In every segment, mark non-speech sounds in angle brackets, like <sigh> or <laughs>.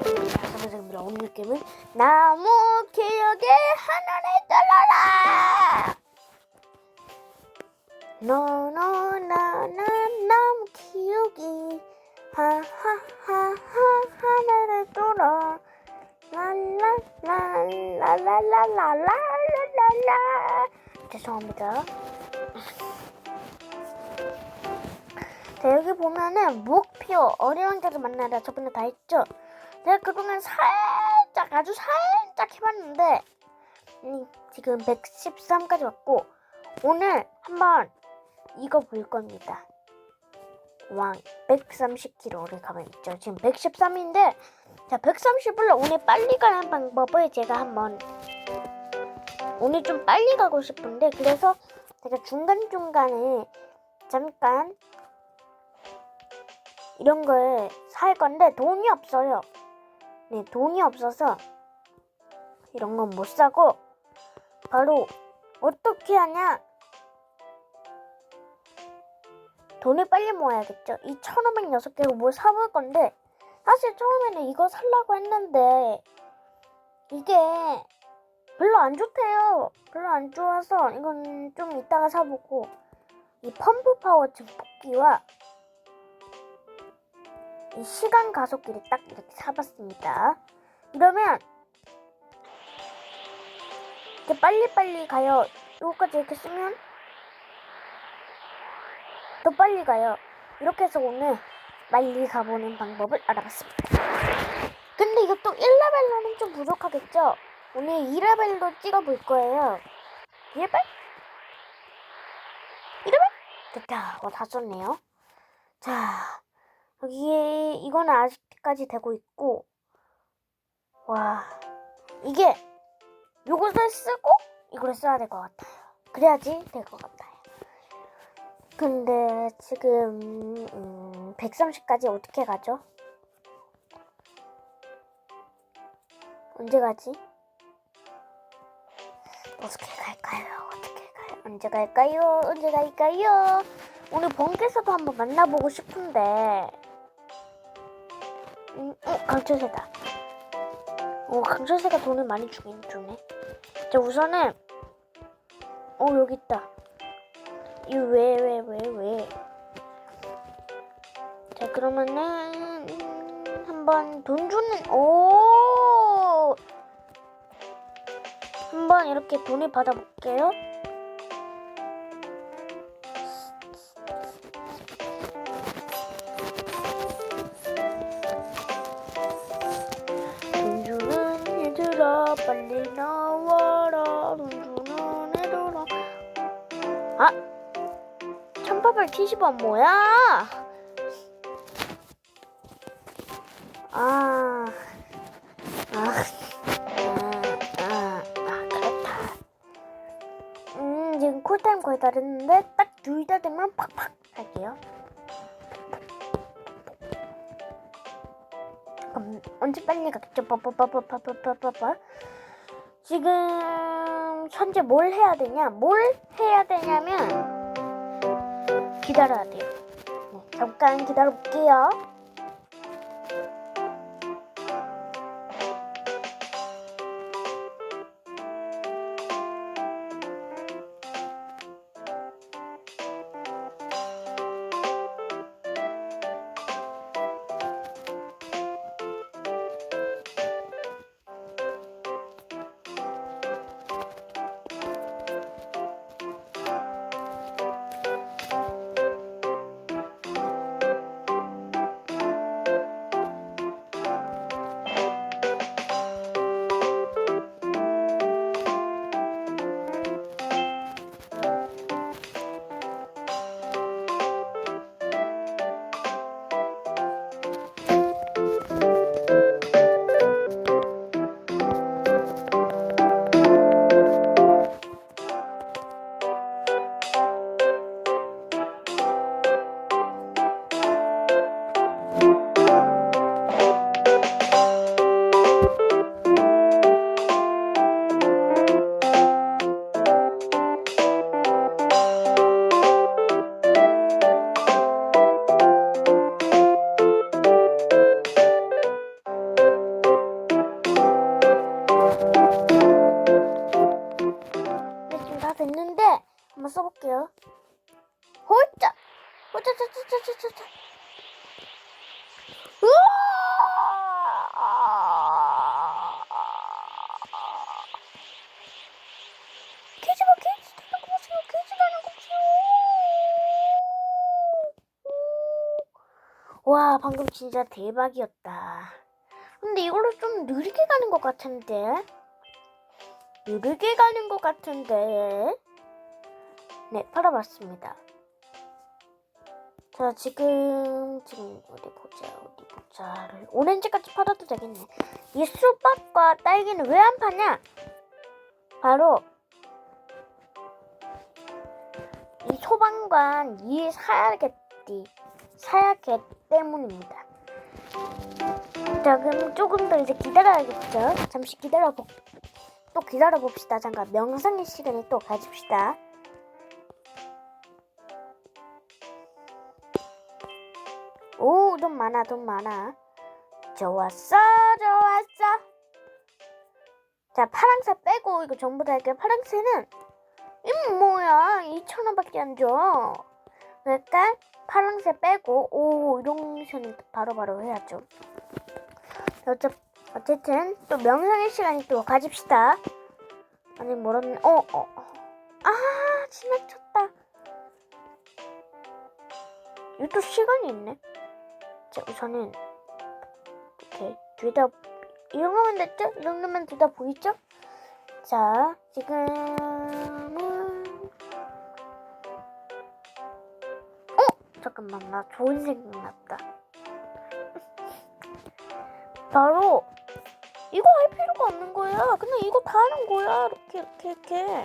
감사합니다. 오늘 게임은 나무 기억의 하늘에 떨어라. 너너나나 나무 기억이 하하하하 하늘에 떨어 랄랄랄랄랄랄랄랄랄라 죄송합니다. 자, 여기 보면은 목표 어린 왕자를 만나라 저번에 다 했죠? 내가 그동안 살짝 아주 살짝 해봤는데 음, 지금 113까지 왔고 오늘 한번 이거 볼 겁니다. 왕 130km를 가면 있죠. 지금 113인데 자 130을 오늘 빨리 가는 방법을 제가 한번 오늘 좀 빨리 가고 싶은데 그래서 제가 중간중간에 잠깐 이런 걸 살 건데 돈이 없어요. 네, 돈이 없어서 이런 건 못 사고 바로 어떻게 하냐? 돈을 빨리 모아야겠죠. 이 1506개로 뭘 사볼 건데 사실 처음에는 이거 살라고 했는데 이게 별로 안 좋대요. 별로 안 좋아서 이건 좀 이따가 사보고 이 펌프 파워 증폭기와 이 시간 가속기를 딱 이렇게 사봤습니다. 이러면 이렇게 빨리빨리 가요. 이거까지 이렇게 쓰면 더 빨리 가요. 이렇게 해서 오늘 빨리 가보는 방법을 알아봤습니다. 근데 이것도 1레벨로는 좀 부족하겠죠? 오늘 2레벨로 찍어볼 거예요. 2레벨? 2레벨? 됐다. 와, 다 썼네요. 자, 여기에 이거는 아직까지 되고 있고 와 이게 요것을 쓰고 이걸 써야 될 것 같아요 그래야지 될 것 같아요 근데 지금 음, 130까지 어떻게 가죠? 언제 가지? 어떻게 갈까요? 어떻게 가요? 언제 갈까요? 언제 갈까요? 오늘 번개에서도 한번 만나보고 싶은데 음, 어, 강철새다. 어, 강철새가 돈을 많이 주긴 주네. 자, 우선은, 어, 여기 있다. 이 왜, 왜, 왜, 왜. 자, 그러면은, 음, 한번 돈 주는, 오! 한번 이렇게 돈을 받아볼게요. 1870원 뭐야? 아... 아... 아... 아... 아... 그렇다 음 지금 쿨타임 거의 다 됐는데 딱 둘 다 되면 팍팍 할게요 그럼 언제 빨리 가겠죠? 빠빠빠빠빠빠빠빠. 지금 현재 뭘 해야 되냐? 뭘 해야 되냐면 기다려야 돼요. 네, 잠깐 기다려 볼게요. 방금 진짜 대박이었다. 근데 이걸로 좀 느리게 가는 것 같은데? 느리게 가는 것 같은데? 네, 팔아봤습니다. 자, 지금, 지금, 어디 보자, 어디 보자. 오렌지까지 팔아도 되겠네. 이 수박과 딸기는 왜 안 파냐? 바로, 이 소방관 이 사야겠디, 사야겠 때문입니다. 자, 그럼 조금 더 이제 기다려야겠죠? 잠시 기다려 보, 또 기다려 봅시다. 잠깐 명상의 시간을 또 가집시다. 오, 돈 많아, 돈 많아. 좋았어, 좋았어. 자, 파랑새 빼고 이거 전부 다 할게요. 파랑새는 이 뭐야? 2천 원밖에 안 줘. 그러니까 파랑새 빼고 오 이런 새는 바로바로 해야죠. 어차, 어쨌든 또 명상의 시간이 또 가집시다. 아니 멀었네. 어, 어. 아 지나쳤다. 이것도 시간이 있네. 자 우선은 이렇게 둘 다 이 정도면 됐죠? 이 정도면 둘 다 보이죠? 자 지금은 잠깐만 나 좋은 생각 났다. <laughs> 바로 이거 할 필요가 없는 거야. 그냥 이거 다 하는 거야. 이렇게 이렇게 이렇게.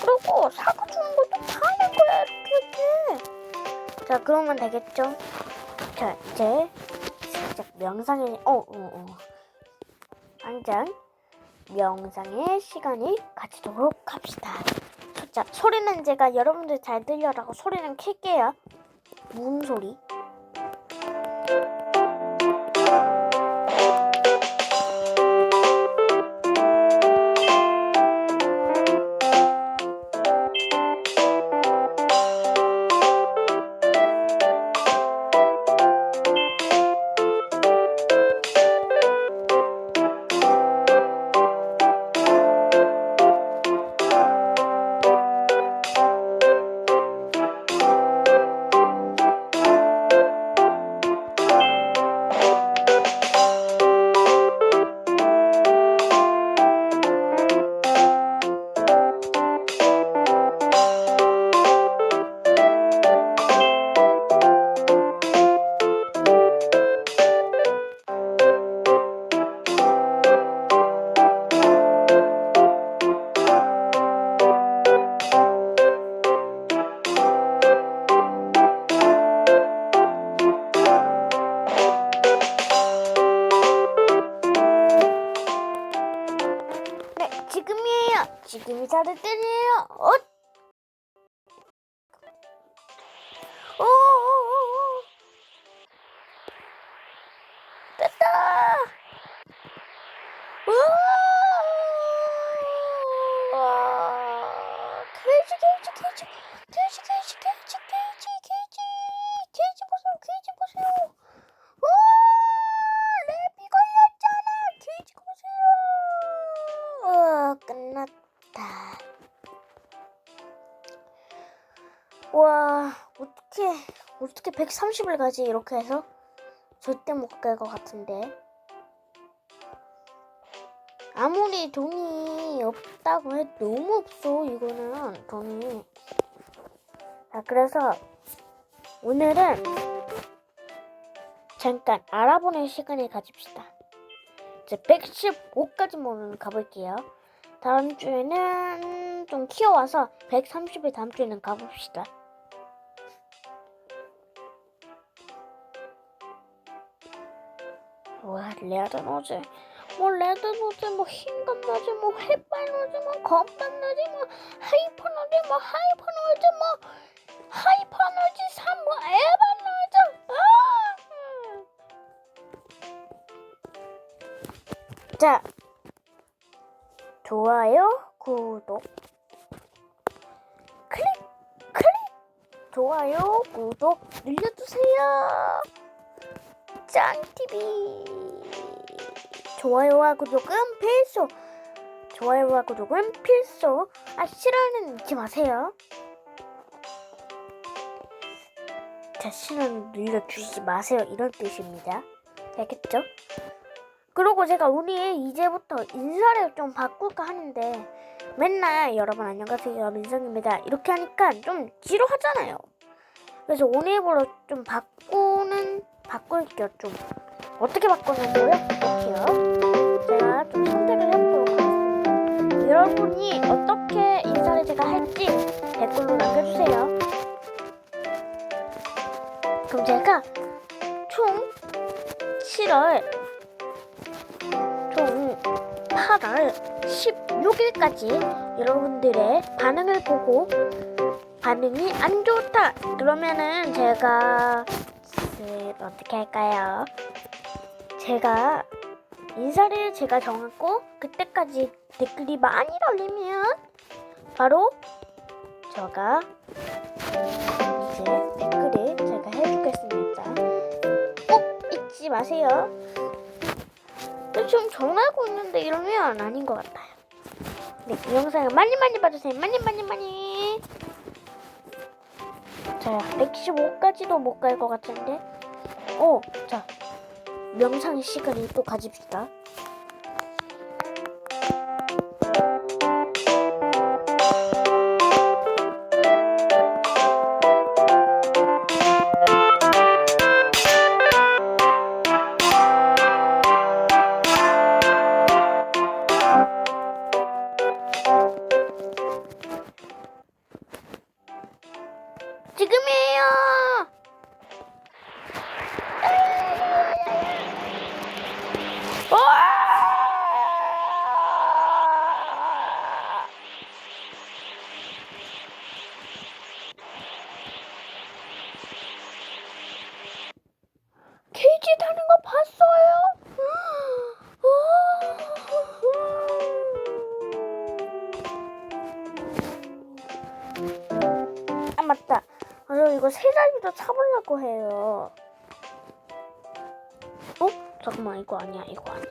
그리고 사과 주는 것도 다 하는 거야. 이렇게 이렇게. 자 그러면 되겠죠? 자 이제 살짝 명상의 어, 어, 어. 당장 명상의 시간이 가지도록 합시다. 자 소리는 제가 여러분들 잘 들려라고 소리는 킬게요. 무슨 소리? 와. 케이지, 케이지, 케이지, 케이지, 케이지, 케이지, 케이지, 케이지, 케이지 보세요, 케이지 보세요. 우와, 랩이 걸렸잖아. 케이지 보세요. 우와, 끝났다. 와, 어떻게 어떻게 130을 가지 이렇게 해서 절대 못 갈 것 같은데. 아무리 돈이 없다고 해도 너무 없어 이거는 돈이. 자, 그래서 오늘은 잠깐 알아보는 시간을 가집시다. 이제 115까지만 가볼게요. 다음 주에는 좀 키워와서 130을 다음 주에는 가봅시다. 와 레드 노즈 뭐 레드 노즈 뭐 흰감 노즈 뭐 햇발 노즈 뭐 검단 노즈 뭐 하이퍼 노즈 뭐 하이퍼 노즈 뭐 하이퍼 노즈 3 뭐 에바 노즈 아! 자 좋아요 구독 클릭 클릭 좋아요, 구독 눌러주세요. 짱TV. 좋아요와 구독은 필수. 좋아요와 구독은 필수. 아, 싫어는 잊지 마세요. 자, 싫어는 눌러주시지 마세요. 이런 뜻입니다. 알겠죠? 그리고 제가 우리 이제부터 인사를 좀 바꿀까 하는데 맨날 여러분 안녕하세요 민성입니다 이렇게 하니까 좀 지루하잖아요 그래서 오늘부로 좀 바꾸는 바꿀게요 좀 어떻게 바꾸냐고요? 이렇게요 제가 좀 선택을 해보도록 하겠습니다 여러분이 어떻게 인사를 제가 할지 댓글로 남겨주세요 그럼 제가 총 7월 총 8월 16일까지 여러분들의 반응을 보고 반응이 안 좋다 그러면은 제가 어떻게 할까요? 제가 인사를 제가 정하고 그때까지 댓글이 많이 달리면 바로 제가 이제 댓글을 제가 해주겠습니다. 꼭 잊지 마세요. 근데 지금 전화하고 있는데 이러면 아닌 것 같아요. 네, 이 영상을 많이 많이 봐주세요. 많이 많이 많이. 자, 115까지도 못 갈 것 같은데. 오, 자, 명상의 시간을 또 가집시다. 해요. 어? 잠깐만 이거 아니야 이거 아니야.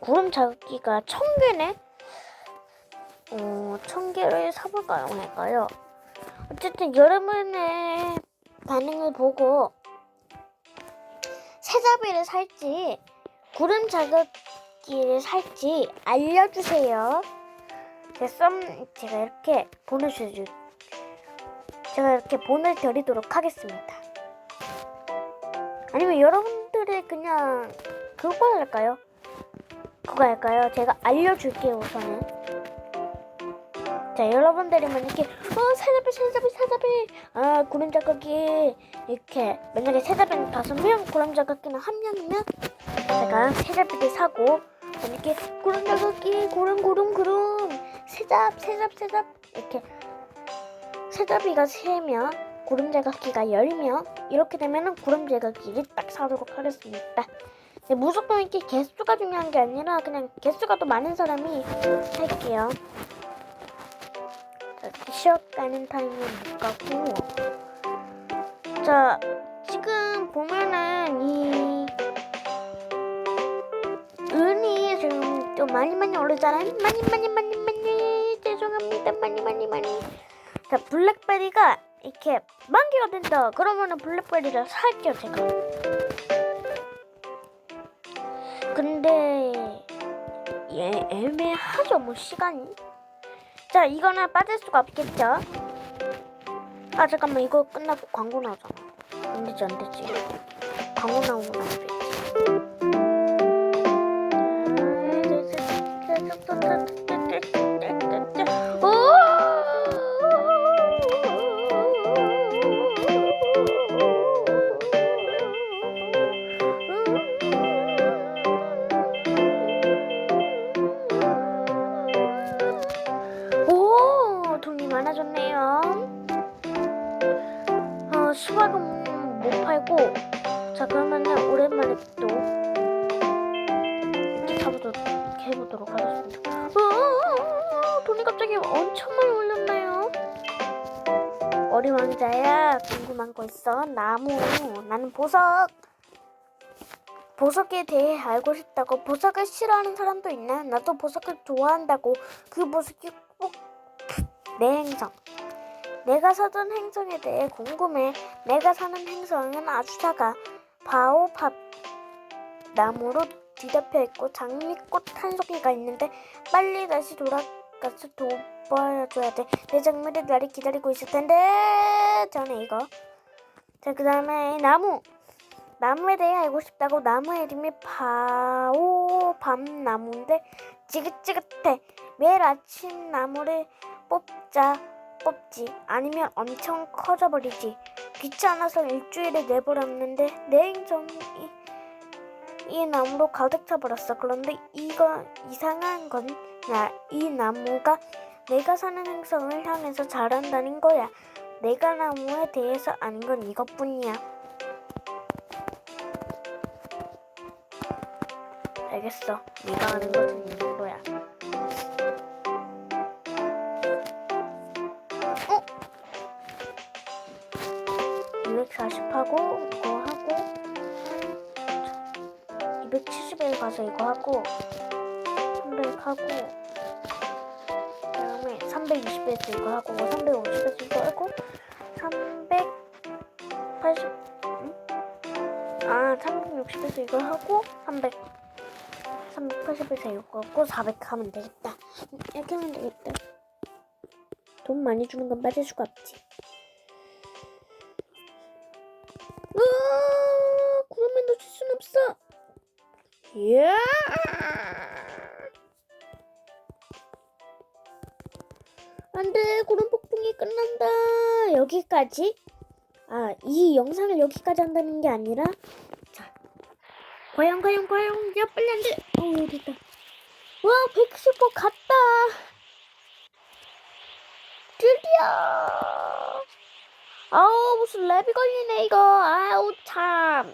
구름 자극기가 천 개네. 어, 천 개를 사볼까요 할까요? 어쨌든 여러분의 반응을 보고 세자비를 살지 구름 자극기를 살지 알려주세요. 제 썸, 제가 이렇게 보내주실 제가 이렇게 보내드리도록 하겠습니다. 아니면 여러분들이 그냥 그거 할까요? 그거 할까요? 제가 알려줄게요 우선은. 자 여러분들이 만약에 어 사자비 사자비 사자비 아 구름 자극기 이렇게 만약에 세자비는 다섯 명 구름 자극기는 한 명이면 제가 세자비를 사고 만약에 구름 자극기 구름 구름 구름 세잡 세잡 세잡 이렇게 세자비가 세명 구름 자극기가 열명 이렇게 되면은 구름 자극기를 딱 사도록 하겠습니다. 네, 무조건 이렇게 개수가 중요한 게 아니라 그냥 개수가 더 많은 사람이 할게요. 자, 쉬어가는 타임은 못 가고 자 지금 보면은 이 은이 지금 좀 많이 많이 오르잖아요. 많이 많이 많이 많이 죄송합니다. 많이 많이 자 블랙베리가 이렇게 만 개가 된다. 그러면은 블랙베리를 살게요 제가. 근데 얘 애매하죠 뭐 시간이. 자 이거는 빠질 수가 없겠죠. 아 잠깐만 이거 끝나고 광고 나오잖아. 안 되지 안 되지. 광고 나오고 나면 되지. 보석에 대해 알고 싶다고 보석을 싫어하는 사람도 있네 나도 보석을 좋아한다고 그 보석이 꼭 내 행성 내가 사던 행성에 대해 궁금해 내가 사는 행성은 아주 작아 바오밥 나무로 뒤덮여 있고 장미꽃 한 송이가 있는데 빨리 다시 돌아가서 도와줘야 돼. 내 장미를 나를 기다리고 있을 텐데 전에 이거. 자 그 다음에 나무. 나무에 대해 알고 싶다고 나무의 이름이 바오 밤나무인데 지긋지긋해. 매일 아침 나무를 뽑자 뽑지 아니면 엄청 커져버리지. 귀찮아서 일주일에 내버렸는데 내 행성이 이 나무로 가득 차버렸어. 그런데 이거 이상한 건 나 이 나무가 내가 사는 행성을 향해서 자란다는 거야. 내가 나무에 대해서 아는 건 이것뿐이야. 알겠어. 네가 아는 것은 이 정도야. 어? 240하고 이거 하고 270에 가서 이거 하고 300 하고 그다음에 320에서 이거 하고 350에서 이거 하고 380 응? 아 360에서 이거 하고 300 380에서 이거 하고 400 하면 되겠다 이렇게 하면 되겠다 돈 많이 주는 건 빠질 수가 없지 아 그러면 놓칠 순 없어 이야! 안 돼, 구름 폭풍이 끝난다. 여기까지? 아, 이 영상을 여기까지 한다는 게 아니라, 자. 과연, 과연, 과연. 야, 빨리 안 돼. 어, 여기 있다. 와, 115 갔다. 드디어. 아우, 무슨 랩이 걸리네, 이거. 아우, 참.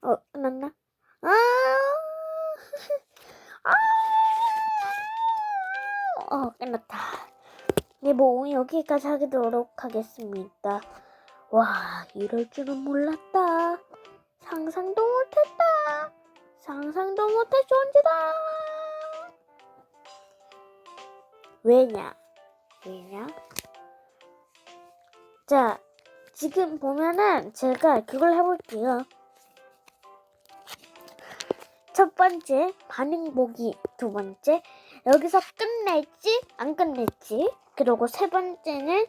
어, 끝났나? 아, <laughs> 아, 어, 끝났다. 네, 뭐, 여기까지 하도록 하겠습니다. 와, 이럴 줄은 몰랐다. 상상도 못했다. 상상도 못할 존재다. 왜냐? 왜냐? 자, 지금 보면은 제가 그걸 해볼게요. 첫 번째 반응 보기 두 번째 여기서 끝낼지 안 끝낼지 그리고 세 번째는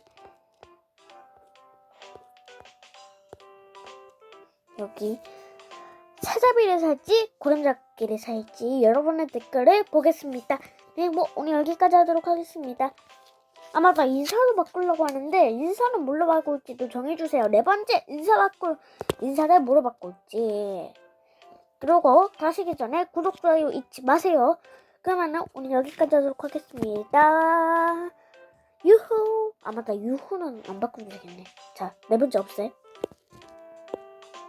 여기 사자비를 살지 고름잡기를 살지 여러분의 댓글을 보겠습니다. 네, 뭐 오늘 여기까지 하도록 하겠습니다. 아 맞다 인사도 바꾸려고 하는데 인사는 뭘로 바꿀지도 정해주세요. 네 번째 인사 바꿀 인사를 뭐로 바꿀지. 그리고 가시기 전에 구독, 좋아요 잊지 마세요. 그러면은 오늘 여기까지 하도록 하겠습니다. 유후! 아, 맞다. 유후는 안 바꾸면 되겠네. 자, 네 번째 없어요.